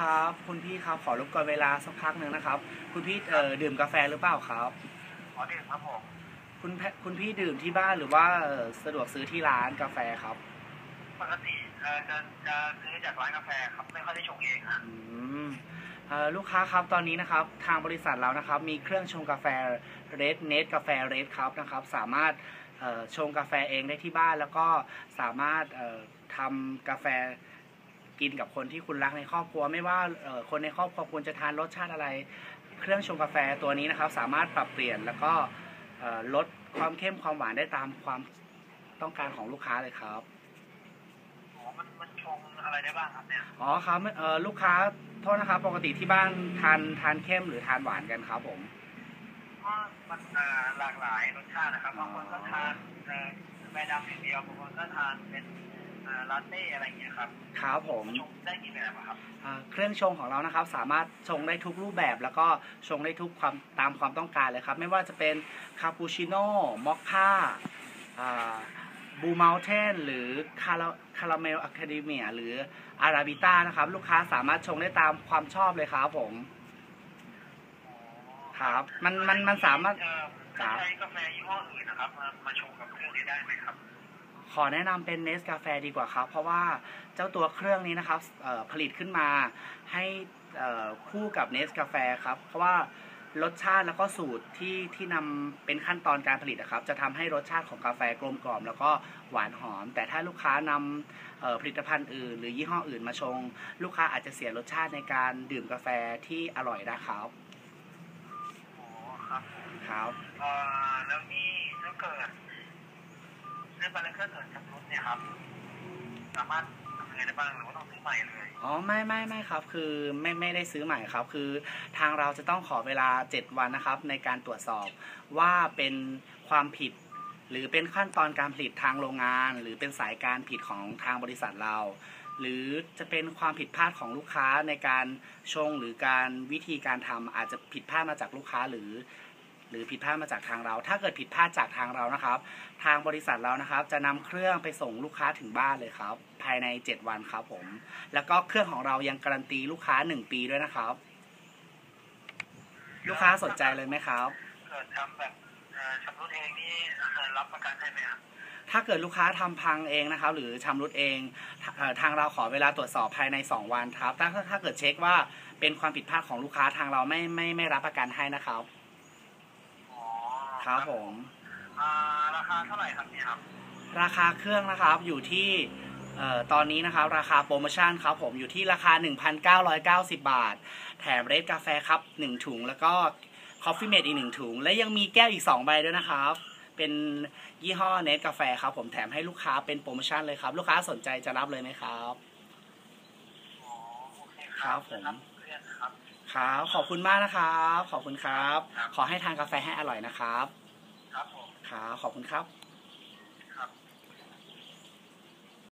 ครับ คุณพี่ครับขอรบกวนเวลาสักพักหนึ่งนะครับ คุณพี่เอ่อดื่มกาแฟหรือเปล่าครับ ขอดื่มครับผมคุณแพคุณพี่ดื่มที่บ้านหรือว่าเอ่อสะดวกซื้อที่ร้านกาแฟครับปกติเอ่อจะจะซื้อจากร้านกาแฟครับไม่ค่อยได้ชงเองฮะอืมเอ่อลูกค้าครับตอนนี้นะครับ ทางบริษัทเรานะครับ มีเครื่องชงกาแฟ Red Net กาแฟ Red ครับนะครับ สามารถเอ่อชงกาแฟเองได้ที่บ้านแล้วก็สามารถเอ่อทำกาแฟ กินกับคนที่คุณรักในครอบครัว ไม่ว่าเอ่อคนในครอบครัวควรจะทานรสชาติอะไร เครื่องชงกาแฟตัวนี้นะครับ สามารถปรับเปลี่ยนแล้วก็เอ่อลดความเข้มความหวานได้ตามความต้องการของลูกค้าเลยครับอ๋อมันมันชงอะไรได้บ้างครับเนี่ยอ๋อครับเอ่อลูกค้าโทษนะครับ ปกติที่บ้านทานทานเข้มหรือทานหวานกันครับผมก็มันเอ่อหลากหลายรสชาตินะครับบางคนก็ทานเอ่อกาแฟดำอย่างเดียวบางคนก็ทานเป็นเอ่อ ลาเต้อะไรอย่างเงี้ยครับครับผมชงได้กี่แบบอะครับอ่าเครื่องชงของเรานะครับ สามารถชงได้ทุกรูปแบบ แล้วก็ชงได้ทุกความตามความต้องการเลยครับ ไม่ว่าจะเป็นคาปูชิโน่มอคค่าบูม u ลเทนหรือคาราคาราเมลอะคาเดเมียหรืออาราบิต้านะครับ ลูกค้าสามารถชงได้ตามความชอบเลยครับผมครับ มันมันมันสามารถเอ่อครับใช้กาแฟยี่ห้ออื่นนะครับมามาชงกับเครื่องนี้ได้ไหมครับ ขอแนะนำเป็นเนสกาแฟดีกว่าครับ เพราะว่าเจ้าตัวเครื่องนี้นะครับเอ่อผลิตขึ้นมาให้เอ่อคู่กับเนสกาแฟครับ เพราะว่ารสชาติแล้วก็สูตรที่ที่นำเป็นขั้นตอนการผลิตนะครับ จะทำให้รสชาติของกาแฟกลมกล่อม แล้วก็หวานหอม แต่ถ้าลูกค้านำเอ่อผลิตภัณฑ์อื่น หรือยี่ห้ออื่นมาชง ลูกค้าอาจจะเสียรสชาติในการดื่มกาแฟที่อร่อยนะครับอ๋อครับผมครับเอ่อแล้วนี่ถ้าเกิด เรื่องบัลเลอร์เกิดชำรุดเนี่ยครับ สามารถทำยังไงได้บ้างหรือว่าต้องซื้อใหม่เลย อ๋อไม่ไม่ไม่ครับ คือไม่ไม่ได้ซื้อใหม่ครับ คือทางเราจะต้องขอเวลา 7 วันนะครับ ในการตรวจสอบว่าเป็นความผิด หรือเป็นขั้นตอนการผลิตทางโรงงาน หรือเป็นสายการผิดของทางบริษัทเรา หรือจะเป็นความผิดพลาดของลูกค้าในการชงหรือการวิธีการทำอาจจะผิดพลาดมาจากลูกค้าหรือ หรือผิดพลาดมาจากทางเรา ถ้าเกิดผิดพลาดจากทางเรานะครับ ทางบริษัทเรานะครับ จะนำเครื่องไปส่งลูกค้าถึงบ้านเลยครับ ภายใน 7 วันครับผม แล้วก็เครื่องของเรายังการันตีลูกค้า 1 ปีด้วยนะครับ ลูกค้าสนใจเลยไหมครับเกิดทำแบบเอ่อชำรุดเองนี่เอ่อรับประกันให้ไหมครับถ้าเกิดลูกค้าทำพังเองนะครับ หรือชำรุดเองเอ่อทางเราขอเวลาตรวจสอบภายใน 2 วันครับถ้าถ้าเกิดเช็คว่าเป็นความผิดพลาดของลูกค้าทางเราไม่ไม่ไม่รับประกันให้นะครับอ๋อ ครับผม อ่าราคาเท่าไหร่ครับเนี่ยครับ ราคาเครื่องนะครับอยู่ที่เอ่อตอนนี้นะครับราคาโปรโมชั่นครับผมอยู่ที่ราคา 1,990 บาท แถมเรดกาแฟครับ1ถุง แล้วก็คอฟฟี่เมดอีก 1 ถุง และยังมีแก้วอีก 2 ใบด้วยนะครับ เป็นยี่ห้อเนสกาแฟครับผมแถมให้ลูกค้าเป็นโปรโมชั่นเลยครับ ลูกค้าสนใจจะรับเลยไหมครับ อ๋อโอเคครับผมเรื่อยๆครับ ครับ ขอบคุณมากนะครับ ขอบคุณครับ ขอให้ทานกาแฟให้อร่อยนะครับ ครับผม ครับ ขอบคุณครับ